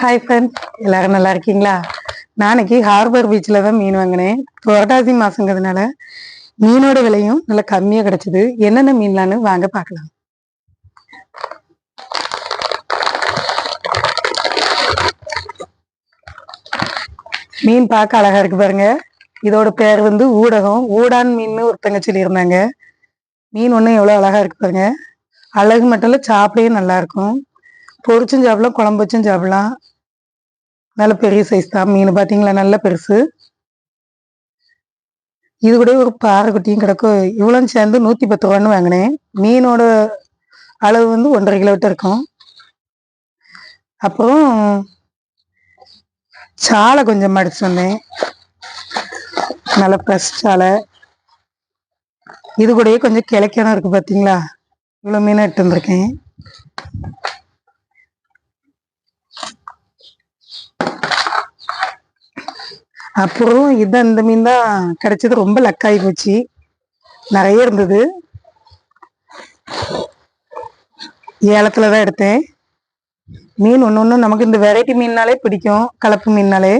Hi friends எல்லாரும் நல்லா இருக்கீங்களா? நாளைக்கு ஹார்பர் பீச்சில் தான் மீன் வாங்கினேன். புரட்டாசி மாசங்கிறதுனால மீனோட விலையும் நல்லா கம்மியாக கிடச்சிது. என்னென்ன மீன்லான்னு வாங்க பார்க்கலாம். மீன் பார்க்க அழகா இருக்கு பாருங்க. இதோட பேர் வந்து ஊடகம். ஊடான் மீன் ஒருத்தங்க சொல்லியிருந்தாங்க மீன் ஒன்றும் எவ்வளோ அழகா இருக்கு பாருங்க. அழகு மட்டும் இல்லை சாப்பிடையும் நல்லா இருக்கும். பொரிச்சும் சாப்பிடலாம் குழம்பு வச்சும் சாப்பிடலாம். நல்ல பெரிய சைஸ் தான். மீன் பார்த்தீங்களா நல்ல பெருசு. இது கூட ஒரு பாறை குட்டியும் கிடக்கும். இவ்வளோ சேர்ந்து நூற்றி பத்து ரூபான்னு வாங்கினேன். மீனோட அளவு வந்து ஒன்றரை கிலோமீட்டர் இருக்கும். அப்புறம் சாலை கொஞ்சம் மடிச்சு வந்தேன். நல்ல ஃப்ரெஷ் சாலை. இது கூடயே கொஞ்சம் கிழக்கணும் இருக்குது பார்த்தீங்களா இவ்வளோ மீனாக எடுத்து வந்திருக்கேன். அப்புறம் இது இந்த மீன் தான் கிடைச்சது. ரொம்ப லக்காகி போச்சு. நிறைய இருந்தது. ஏலத்துல தான் எடுத்தேன். மீன் ஒன்று ஒன்று நமக்கு இந்த வெரைட்டி மீன்னாலே பிடிக்கும். கலப்பு மீன்னாலே.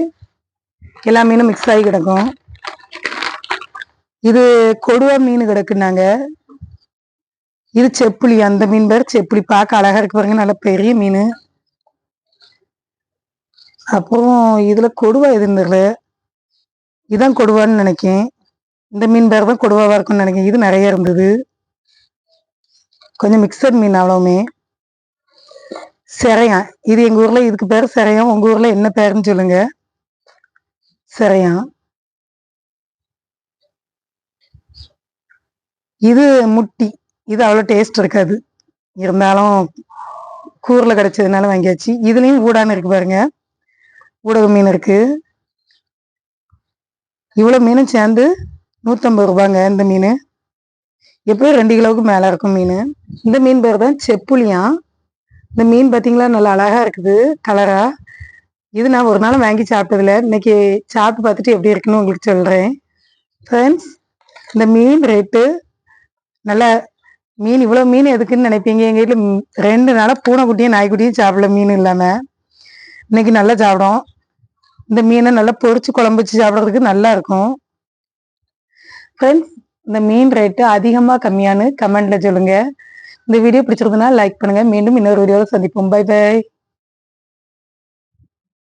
எல்லா மீனும் மிக்ஸ் ஆகி கிடக்கும். இது கொடுவா மீன் கிடக்குனாங்க. இது செப்புளி அந்த மீன் பேர் செப்புளி பார்க்க அழகா இருக்கு பாருங்க. நல்ல பெரிய மீன். அப்புறம் இதுல கொடுவா எதுன்னு தெரியல இதுதான் கொடுவான்னு நினைக்கேன். இந்த மீன் பேர் தான் கொடுவாவாக இருக்கும்னு நினைக்கிறேன் இது நிறைய இருந்தது. கொஞ்சம் மிக்சட் மீன் அவ்வளவுமே. சிறையான் இது எங்கள் ஊரில் இதுக்கு பேர் சிறையம் உங்கள் ஊரில் என்ன பேருன்னு சொல்லுங்க. சிறையான் இது முட்டி. இது அவ்வளோ டேஸ்ட் இருக்காது. இருந்தாலும் கூரில் கிடைச்சதுனால வாங்கியாச்சு. இதுலேயும் ஊடான்னு இருக்கு பாருங்க. ஊடக மீன் இருக்குது இவ்வளோ மீனும் சேர்ந்து நூற்றம்பது ரூபாங்க இந்த மீன். எப்படியும் ரெண்டு கிலோவுக்கு மேலே இருக்கும் மீன். இந்த மீன் பேர் தான் செப்புளியான் இந்த மீன் பார்த்தீங்களா நல்லா அழகாக இருக்குது கலரா இது நான் ஒரு நாள் வாங்கி சாப்பிட்டதில்ல இன்னைக்கு சாப்பிட்டு பார்த்துட்டு எப்படி இருக்குன்னு உங்களுக்கு சொல்கிறேன் ஃப்ரெண்ட்ஸ் இந்த மீன் ரேட்டு நல்லா மீன் இவ்வளோ மீன் எதுக்குன்னு நினைப்பீங்க? எங்கள் வீட்டில் ரெண்டு நாளாக பூனைக்குட்டியும் நாய்க்குட்டியும் சாப்பிடல மீன் இல்லாமல் இன்னைக்கு நல்லா சாப்பிடும். இந்த மீனை நல்லா பொறிச்சு குழம்பு வச்சு சாப்பிட்றதுக்கு நல்லா இருக்கும். ஃப்ரெண்ட்ஸ் இந்த மீன் ரேட்டு அதிகமாக கம்மியான்னு கமெண்ட்ல சொல்லுங்க. இந்த வீடியோ பிடிச்சிருக்குன்னா லைக் பண்ணுங்க. மீண்டும் இன்னொரு வீடியோவில் சந்திப்போம். By by